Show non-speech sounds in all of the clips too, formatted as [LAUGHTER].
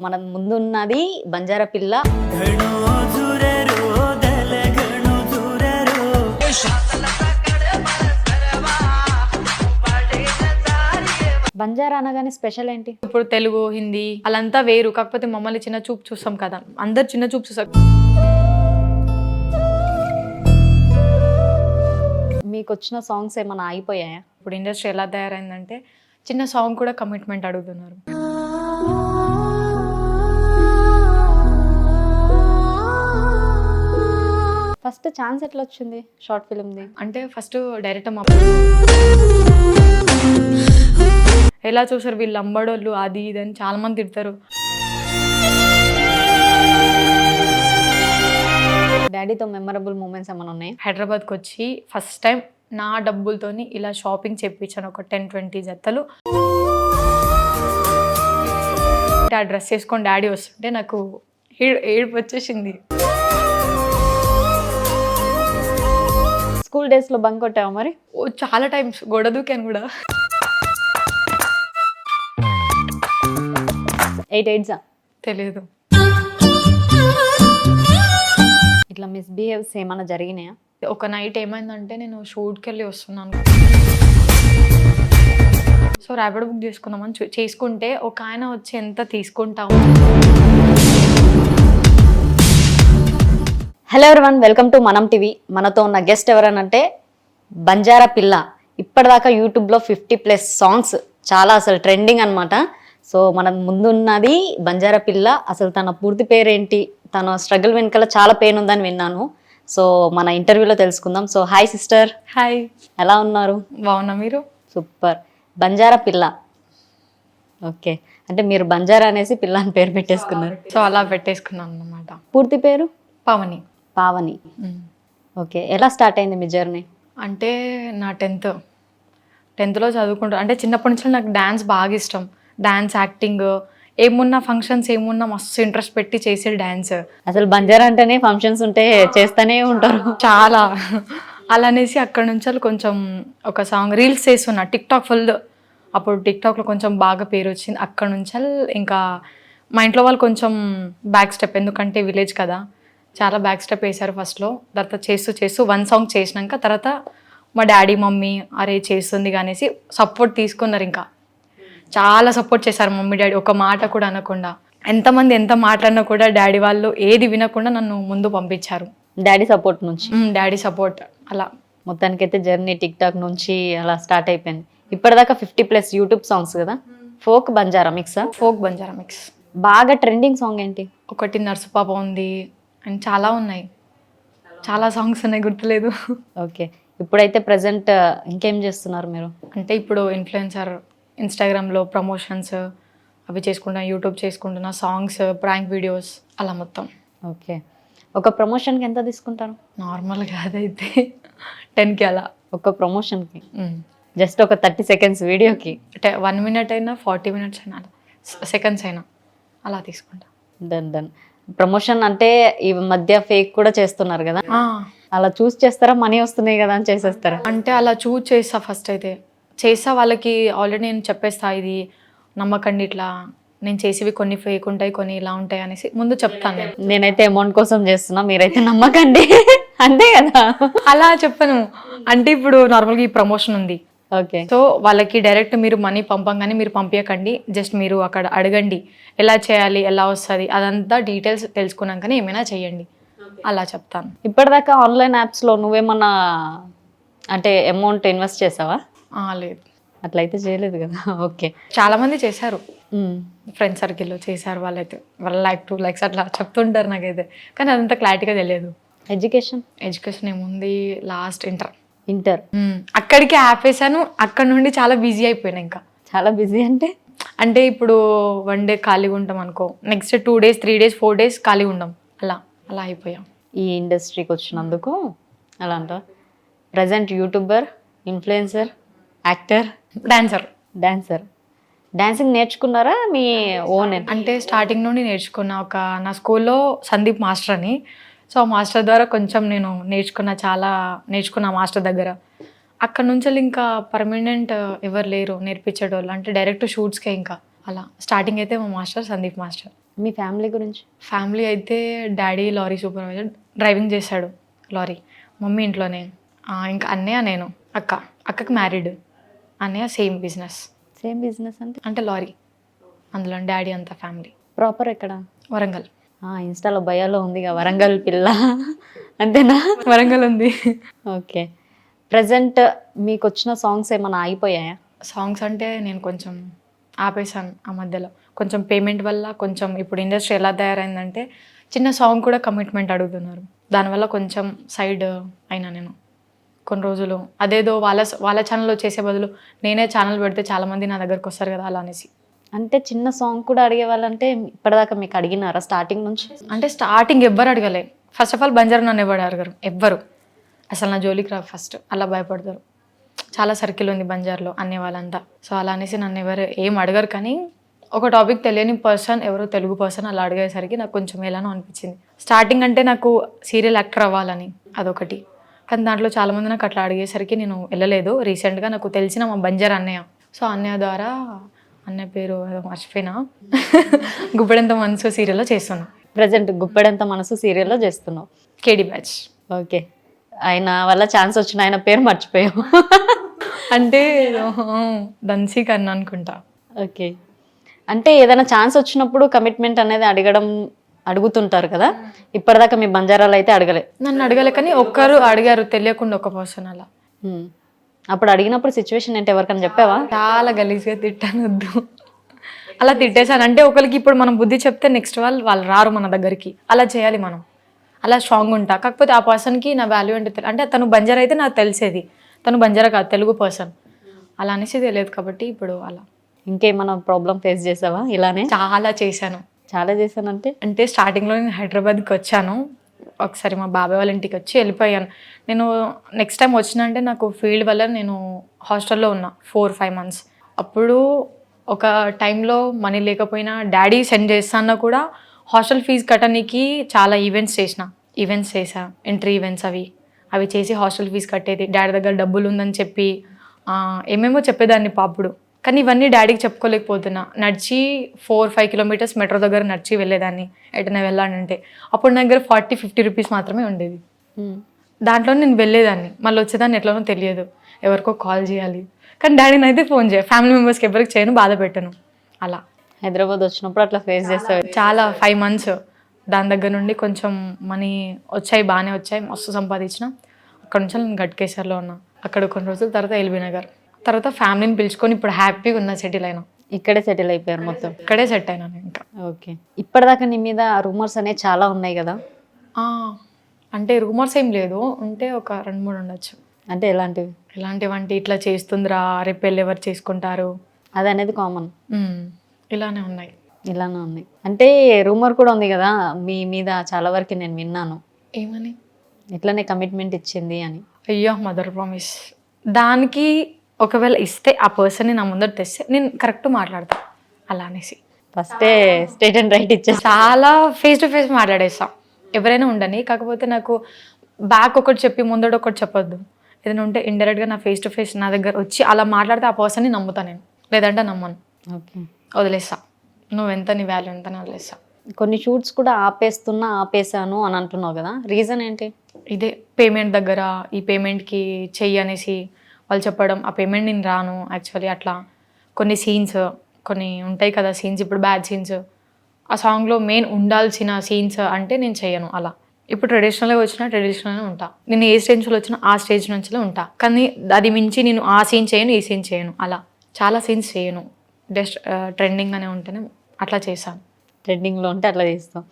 మన ముందున్నది బంజారా పిల్ల. బంజారా అనగానే స్పెషల్ ఏంటి? ఇప్పుడు తెలుగు హిందీ అలంతా వేరు. కాకపోతే మమ్మల్ని చిన్న చూపు చూస్తాం కదా. అందరు చిన్న చూపు చూసాం మీకు వచ్చిన సాంగ్స్ ఏమైనా అయిపోయాయా ఇప్పుడు ఇండస్ట్రీ ఎలా తయారైందంటే చిన్న సాంగ్ కూడా కమిట్మెంట్ అడుగుతున్నారు. ఫస్ట్ ఛాన్స్ ఎట్లా వచ్చింది షార్ట్ ఫిల్మ్ది? అంటే ఫస్ట్ డైరెక్ట్ మా ఎలా చూసారు వీళ్ళు అంబడోళ్ళు అది ఇది అని చాలా మంది తిడతారు. డాడీతో మెమరబుల్ మూమెంట్స్ ఏమైనా ఉన్నాయి? హైదరాబాద్కి వచ్చి ఫస్ట్ టైం నా డబ్బులతోని ఇలా షాపింగ్ చేయించాను ఒక టెన్ ట్వంటీ జతలు. ఆ డ్రెస్ వేసుకొని డాడీ వస్తుంటే నాకు ఏడు ఏడుపు వచ్చేసింది. స్కూల్ డేస్లో బంక్ కొట్టావా మరి? ఓ చాలా టైమ్స్. గొడవ దూకాను కూడా. ఎయిట్ ఎయిట్సా? తెలియదు ఇట్లా మిస్బిహేవ్స్ ఏమైనా జరిగినాయా? ఒక నైట్ ఏమైందంటే నేను షూట్కి వెళ్ళి వస్తున్నాను. సో ర్యాపిడ్ బుక్ చేసుకుందామని చేసుకుంటే ఒక ఆయన వచ్చి ఎంత తీసుకుంటాము. హలో ఎవరివన్ వెల్కమ్ టు మనం టీవీ మనతో ఉన్న గెస్ట్ ఎవరనంటే బంజారా పిల్ల. ఇప్పటిదాకా యూట్యూబ్లో ఫిఫ్టీ ప్లస్ సాంగ్స్ చాలా అసలు ట్రెండింగ్ అన్నమాట. సో మన ముందున్నది బంజారా పిల్ల. అసలు తన పూర్తి పేరేంటి? తన స్ట్రగుల్ వెనకాల చాలా పెయిన్ ఉందని విన్నాను. సో మన ఇంటర్వ్యూలో తెలుసుకుందాం. సో హాయ్ సిస్టర్ హాయ్ ఎలా ఉన్నారు? బాగున్నా మీరు? సూపర్ బంజారా పిల్ల. ఓకే అంటే మీరు బంజారా అనేసి పిల్ల అని పేరు పెట్టేసుకున్నారు. సో అలా పెట్టేసుకున్నాను అనమాట పూర్తి పేరు? పవని. పావని. ఓకే ఎలా స్టార్ట్ అయింది మీ జర్నీ? అంటే నా టెన్త్ టెన్త్లో చదువుకుంటా అంటే చిన్నప్పటి నుంచి నాకు డ్యాన్స్ బాగా ఇష్టం. డ్యాన్స్ యాక్టింగ్ ఏమున్నా ఫంక్షన్స్ ఏమున్నా మస్తు ఇంట్రెస్ట్ పెట్టి చేసే డ్యాన్స్ అసలు బంజారా అంటేనే ఫంక్షన్స్ ఉంటే చేస్తూనే ఉంటారు. చాలా. అలా అనేసి అక్కడ నుంచి వాళ్ళు కొంచెం ఒక సాంగ్ రీల్స్ చేస్తున్నా. టిక్ టాక్ ఫుల్ అప్పుడు టిక్ టాక్లో కొంచెం బాగా పేరు వచ్చింది. అక్కడ నుంచి ఇంకా మా ఇంట్లో వాళ్ళు కొంచెం బ్యాక్ స్టెప్ ఎందుకంటే విలేజ్ కదా. చాలా బ్యాక్ స్టెప్ వేశారు ఫస్ట్లో తర్వాత చేస్తూ చేస్తూ వన్ సాంగ్ చేసినాక తర్వాత మా డాడీ మమ్మీ అరే చేస్తుంది అనేసి సపోర్ట్ తీసుకున్నారు ఇంకా. చాలా సపోర్ట్ చేశారు మమ్మీ డాడీ ఒక మాట కూడా అనకుండా. ఎంతమంది ఎంత మాట్లాడినా కూడా డాడీ వాళ్ళు ఏది వినకుండా నన్ను ముందు పంపించారు. డాడీ సపోర్ట్ నుంచి? డాడీ సపోర్ట్ అలా. మొత్తానికైతే జర్నీ టిక్ టాక్ నుంచి అలా స్టార్ట్ అయిపోయింది. ఇప్పటిదాకా ఫిఫ్టీ ప్లస్ యూట్యూబ్ సాంగ్స్ కదా? ఫోక్ బంజారా మిక్సా ఫోక్ బంజారా మిక్స్ బాగా ట్రెండింగ్ సాంగ్ ఏంటి? ఒకటి నర్సు పాప ఉంది అండ్ చాలా ఉన్నాయి. చాలా సాంగ్స్ ఉన్నాయి గుర్తులేదు. ఓకే. ఇప్పుడైతే ప్రజెంట్ ఇంకేం చేస్తున్నారు మీరు? అంటే ఇప్పుడు ఇన్ఫ్లుయెన్సర్ ఇన్స్టాగ్రామ్లో ప్రమోషన్స్ అవి చేసుకుంటున్నా యూట్యూబ్ చేసుకుంటున్నా సాంగ్స్ ప్రాంక్ వీడియోస్ అలా మొత్తం. ఓకే. ఒక ప్రమోషన్కి ఎంత తీసుకుంటారు? నార్మల్గా అదైతే టెన్కి అలా. ఒక ప్రమోషన్కి జస్ట్ ఒక థర్టీ సెకండ్స్ వీడియోకి? వన్ మినిట్ అయినా ఫార్టీ మినిట్స్ అయినా సెకండ్స్ అయినా అలా తీసుకుంటా. Done done. ప్రమోషన్ అంటే ఈ మధ్య ఫేక్ కూడా చేస్తున్నారు కదా. అలా చూస్ చేస్తారా? మనీ వస్తున్నాయి కదా అని చేసేస్తారా? అంటే అలా చూజ్ చేస్తా ఫస్ట్ అయితే. చేస్తా వాళ్ళకి ఆల్రెడీ నేను చెప్పేస్తా ఇది నమ్మకండి ఇట్లా. నేను చేసేవి కొన్ని ఫేక్ ఉంటాయి కొన్ని ఇలా ఉంటాయి అనేసి ముందు చెప్తాను నేను. నేనైతే అమౌంట్ కోసం చేస్తున్నా మీరైతే నమ్మకండి. [LAUGHS] అంతే కదా. అలా చెప్పను. అంటే ఇప్పుడు నార్మల్గా ఈ ప్రమోషన్ ఉంది. ఓకే. సో వాళ్ళకి డైరెక్ట్ మీరు మనీ పంపంగానే మీరు పంపించకండి జస్ట్ మీరు అక్కడ అడగండి. ఎలా చేయాలి ఎలా వస్తుంది అదంతా డీటెయిల్స్ తెలుసుకున్నాకనే ఏమైనా చేయండి. అలా చెప్తాను. ఇప్పటిదాకా ఆన్లైన్ యాప్స్లో నువ్వేమన్నా అంటే అమౌంట్ ఇన్వెస్ట్ చేసావా? ఆ, లేదు. అట్లయితే చేయలేదు కదా. ఓకే. చాలా మంది చేశారు ఫ్రెండ్ సర్కిల్లో చేశారు వాళ్ళైతే. వాళ్ళ లైక్ టూ లైక్స్ అట్లా చెప్తుంటారు నాకైతే. కానీ అదంతా క్లారిటీగా తెలియదు. ఎడ్యుకేషన్ ఎడ్యుకేషన్ ఏముంది? Last inter inter. అక్కడికి ఆపేసాను అక్కడ నుండి చాలా బిజీ అయిపోయినా ఇంకా. చాలా బిజీ అంటే? అంటే ఇప్పుడు వన్ డే ఖాళీగా ఉంటాం అనుకో. Next two days three days four days ఖాళీగా ఉండం. అలా అలా అయిపోయాం. ఈ ఇండస్ట్రీకి వచ్చినందుకు అలా అంట. Present youtuber influencer actor dancer dancer dancing నేర్చుకున్నారా మీ ఓన్ అంటే స్టార్టింగ్ నుండి నేర్చుకున్న. ఒక నా స్కూల్లో సందీప్ మాస్టర్ అని సో ఆ మాస్టర్ ద్వారా కొంచెం నేను నేర్చుకున్న చాలా నేర్చుకున్న మాస్టర్ దగ్గర. అక్కడ నుంచి ఇంకా పర్మనెంట్ ఎవరు లేరు నేర్పించేటోళ్ళు. అంటే డైరెక్ట్ షూట్స్కే ఇంకా. అలా. స్టార్టింగ్ అయితే మా మాస్టర్ సందీప్ మాస్టర్. మీ ఫ్యామిలీ గురించి? ఫ్యామిలీ అయితే డాడీ లారీ సూపర్వైజర్ డ్రైవింగ్ చేశాడు లారీ. మమ్మీ ఇంట్లోనే. ఇంకా అన్నయ్య నేను అక్క. అక్కకి మ్యారీడ్ అన్నయ్య సేమ్ బిజినెస్ సేమ్ బిజినెస్ అంటే? అంటే లారీ. అందులో డాడీ అంతా ఫ్యామిలీ. ప్రాపర్ ఎక్కడ? వరంగల్. ఇన్స్టాలో భయాలో ఉందిగా వరంగల్ పిల్ల. అంతేనా? వరంగల్ ఉంది. ఓకే. ప్రజెంట్ మీకు వచ్చిన సాంగ్స్ ఏమైనా ఆగిపోయాయా? సాంగ్స్ అంటే నేను కొంచెం ఆపేశాను ఆ మధ్యలో. కొంచెం పేమెంట్ వల్ల కొంచెం ఇప్పుడు ఇండస్ట్రీ ఎలా తయారైందంటే చిన్న సాంగ్ కూడా కమిట్మెంట్ అడుగుతున్నారు. దానివల్ల కొంచెం సైడ్ అయినా నేను కొన్ని రోజులు. అదేదో వాళ్ళ వాళ్ళ ఛానల్లో చేసే బదులు నేనే ఛానల్ పెడితే చాలామంది నా దగ్గరకు వస్తారు కదా అలా అనేసి. అంటే చిన్న సాంగ్ కూడా అడిగే వాళ్ళంటే ఇప్పటిదాకా మీకు అడిగినారా స్టార్టింగ్ నుంచి? అంటే స్టార్టింగ్ ఎవ్వరు అడగలే. ఫస్ట్ ఆఫ్ ఆల్ బంజారు నన్ను ఎవరు అడగరు? ఎవ్వరు. అసలు నా జోలికి రా ఫస్ట్ అలా భయపడతారు. చాలా సర్కిల్ ఉంది బంజార్లో అనే వాళ్ళంతా. సో అలా అనేసి నన్ను ఎవరు ఏం అడగరు కానీ ఒక టాపిక్ తెలియని పర్సన్ ఎవరో తెలుగు పర్సన్ అలా అడిగేసరికి నాకు కొంచెం ఎలానో అనిపించింది. స్టార్టింగ్ అంటే నాకు సీరియల్ యాక్టర్ అవ్వాలని అదొకటి. కానీ దాంట్లో చాలామంది నాకు అట్లా అడిగేసరికి నేను వెళ్ళలేదు. రీసెంట్గా నాకు తెలిసిన మా బంజార్ అన్నయ్య. సో అన్నయ్య ద్వారా అన్నయ్య పేరు మర్చిపోయినా. గుబ్బడంత మనసు సీరియల్లో చేస్తున్నా. ప్రజెంట్ గుప్పెడంత మనసు సీరియల్లో చేస్తున్నావు. కేడి బ్యాచ్ ఓకే ఆయన వల్ల ఛాన్స్ వచ్చిన ఆయన పేరు మర్చిపోయావు. అంటే దన్సీ కన్నా అనుకుంటా. ఓకే అంటే ఏదైనా ఛాన్స్ వచ్చినప్పుడు కమిట్మెంట్ అనేది అడగడం అడుగుతుంటారు కదా? ఇప్పటిదాకా మీ బంజారాలు అయితే అడగలే. నన్ను అడగలే కానీ ఒక్కరు అడిగారు తెలియకుండా ఒక పర్సన్ అలా. హ్మ్. అప్పుడు అడిగినప్పుడు సిచ్యువేషన్ ఏంటి ఎవరికైనా చెప్పావా? చాలా గలీజ్గా తిట్టాను వద్దు అలా తిట్టేశాను అంటే ఒకరికి ఇప్పుడు మనం బుద్ధి చెప్తే నెక్స్ట్ వాళ్ళు వాళ్ళు రారు మన దగ్గరికి. అలా చేయాలి మనం. అలా స్ట్రాంగ్ ఉంటా. కాకపోతే ఆ పర్సన్కి నా వాల్యూ అంటే అంటే తను బంజారా అయితే నాకు తెలిసేది. తను బంజారా కాదు తెలుగు పర్సన్ అలా అనేసి తెలియదు కాబట్టి ఇప్పుడు అలా. ఇంకేమైనా ప్రాబ్లం ఫేస్ చేసావా ఇలానే? చాలా చేశాను. చాలా చేశానంటే? అంటే స్టార్టింగ్లో నేను హైదరాబాద్కి వచ్చాను. ఒకసారి మా బాబాయ్ వాళ్ళ ఇంటికి వచ్చి వెళ్ళిపోయాను. నేను నెక్స్ట్ టైం వచ్చిన అంటే నాకు ఫీల్డ్ వల్ల నేను హాస్టల్లో ఉన్నా ఫోర్ ఫైవ్ మంత్స్ అప్పుడు ఒక టైంలో మనీ లేకపోయినా డాడీ సెండ్ చేస్తాన్నా కూడా హాస్టల్ ఫీజు కట్టడానికి చాలా ఈవెంట్స్ చేసిన. ఈవెంట్స్ చేసా ఎంట్రీ ఈవెంట్స్ అవి. అవి చేసి హాస్టల్ ఫీజు కట్టేది. డాడీ దగ్గర డబ్బులు ఉందని చెప్పి ఏమేమో చెప్పేదాన్ని పాపుడు. కానీ ఇవన్నీ డాడీకి చెప్పుకోలేకపోతున్నా. నడిచి ఫోర్ ఫైవ్ కిలోమీటర్స్ మెట్రో దగ్గర నడిచి వెళ్ళేదాన్ని. ఎటైనా వెళ్ళానంటే అప్పుడు నా దగ్గర ఫార్టీ ఫిఫ్టీ రూపీస్ మాత్రమే ఉండేది. హ్మ్. దాంట్లో నేను వెళ్ళేదాన్ని. మళ్ళీ వచ్చేదాన్ని ఎట్లనో తెలియదు. ఎవరికో కాల్ చేయాలి. కానీ డాడీని అయితే ఫోన్ చేయ. ఫ్యామిలీ మెంబర్స్కి ఎవరికి చేయను బాధ పెట్టను. అలా. హైదరాబాద్ వచ్చినప్పుడు అట్లా ఫేస్ చేస్తావు చాలా ఫైవ్ మంత్స్ దాని దగ్గర నుండి కొంచెం మనీ వచ్చాయి బాగానే వచ్చాయి. మస్తు సంపాదించిన. అక్కడ నుంచి నేను గట్కేసర్లో ఉన్నా. అక్కడ కొన్ని రోజుల తర్వాత ఎల్బీ నగర్. తర్వాత ఫ్యామిలీని పిలుచుకొని ఇప్పుడు హ్యాపీగా ఉన్నా సెటిల్ అయినా. ఇక్కడే సెటిల్ అయిపోయారు మొత్తం. ఇక్కడే సెట్ అయినా నేను ఇంకా. ఓకే. ఇప్పటిదాకా నీ మీద రూమర్స్ అనేవి చాలా ఉన్నాయి కదా? ఆ, అంటే రూమర్స్ ఏం లేదు. ఉంటే ఒక రెండు మూడు ఉండొచ్చు. అంటే ఎలాంటివి? ఇలాంటివంటి ఇట్లా చేస్తుందిరా రేపు పెళ్ళి ఎవరు చేసుకుంటారు? అది అనేది కామన్ ఉమ్, ఇలానే ఉన్నాయి. ఇలానే ఉంది. అంటే రూమర్ కూడా ఉంది కదా మీ మీద చాలా వరకు నేను విన్నాను. ఏమని? ఇట్లానే కమిట్మెంట్ ఇచ్చింది అని. అయ్యో మదర్ ప్రామిస్ దానికి ఒకవేళ ఇస్తే ఆ పర్సన్ని నా ముందర తెస్తే నేను కరెక్ట్ మాట్లాడతా. అలా అనేసి. ఫస్టే స్టేట్ అండ్ రైట్ ఇచ్చేసి చాలా ఫేస్ టు ఫేస్ మాట్లాడేస్తా. ఎవరైనా ఉండని కాకపోతే నాకు బ్యాక్ ఒకటి చెప్పి ముందడు ఒకటి చెప్పొద్దు. ఏదైనా ఉంటే ఇండైరెక్ట్గా నా ఫేస్ టు ఫేస్ నా దగ్గర వచ్చి అలా మాట్లాడితే ఆ పర్సన్ని నమ్ముతా నేను. లేదంటే నమ్మను. ఓకే. వదిలేస్తా. నువ్వు ఎంత నీ వాల్యూ ఎంత వదిలేస్తా. కొన్ని షూట్స్ కూడా ఆపేస్తున్నా ఆపేసాను అని అంటున్నావు కదా. రీజన్ ఏంటి? ఇదే పేమెంట్ దగ్గర ఈ పేమెంట్కి చెయ్యి అనేసి వాళ్ళు చెప్పడం ఆ పేమెంట్ నేను రాను యాక్చువల్లీ అట్లా. కొన్ని సీన్స్ కొన్ని ఉంటాయి కదా సీన్స్ ఇప్పుడు బ్యాడ్ సీన్స్ ఆ సాంగ్లో మెయిన్ ఉండాల్సిన సీన్స్ అంటే నేను చేయను అలా. ఇప్పుడు ట్రెడిషనల్గా వచ్చినా ట్రెడిషనల్గా ఉంటా. నేను ఏ స్టేజ్లో వచ్చినా ఆ స్టేజ్ నుంచిలో ఉంటా. కానీ అది మించి నేను ఆ సీన్ చేయను ఈ సీన్ చేయను అలా. చాలా సీన్స్ చేయను. జస్ట్ ట్రెండింగ్ అనే ఉంటేనే అట్లా చేశాను. ట్రెండింగ్లో ఉంటే అట్లా చేస్తాం.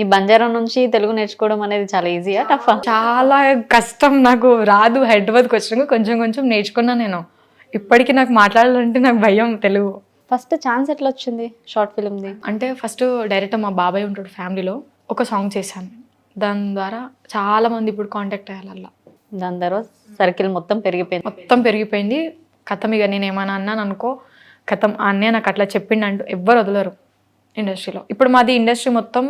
ఈ బంజారా నుంచి తెలుగు నేర్చుకోవడం అనేది చాలా ఈజీయా? టఫా? చాలా కష్టం నాకు. రాదు. హైదరాబాద్కి వచ్చినాక కొంచెం కొంచెం నేర్చుకున్నా నేను. ఇప్పటికీ నాకు మాట్లాడాలంటే నాకు భయం తెలుగు. ఫస్ట్ ఛాన్స్ ఎట్లా వచ్చింది షార్ట్ ఫిల్మ్ది? అంటే ఫస్ట్ డైరెక్ట్ మా బాబాయ్ ఉంటాడు ఫ్యామిలీలో. ఒక సాంగ్ చేశాను. దాని ద్వారా చాలా మంది ఇప్పుడు కాంటాక్ట్ అయ్యాలి అలా. దాని తర్వాత సర్కిల్ మొత్తం పెరిగిపోయింది. మొత్తం పెరిగిపోయింది. కథం ఇక నేను ఏమైనా అన్నాను అనుకో కథం ఆ అన్నయ్య నాకు అట్లా చెప్పిండంటూ ఎవ్వరు వదలరు. ఇండస్ట్రీలో. ఇప్పుడు మాది ఇండస్ట్రీ మొత్తం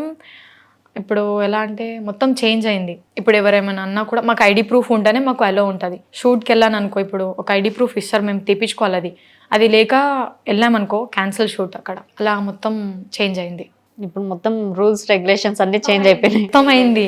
ఇప్పుడు ఎలా అంటే మొత్తం చేంజ్ అయింది. ఇప్పుడు ఎవరేమైనా అన్నా కూడా మాకు ఐడి ప్రూఫ్ ఉంటేనే మాకు అలో ఉంటుంది. షూట్కి వెళ్ళాను అనుకో ఇప్పుడు ఒక ఐడి ప్రూఫ్ ఇస్తారు మేము తీపించుకోవాలి అది. అది లేక వెళ్ళామనుకో క్యాన్సిల్ షూట్ అక్కడ. అలా మొత్తం చేంజ్ అయింది. ఇప్పుడు మొత్తం రూల్స్ రెగ్యులేషన్స్ అన్ని చేంజ్ అయిపోయినాయి. మొత్తం అయింది.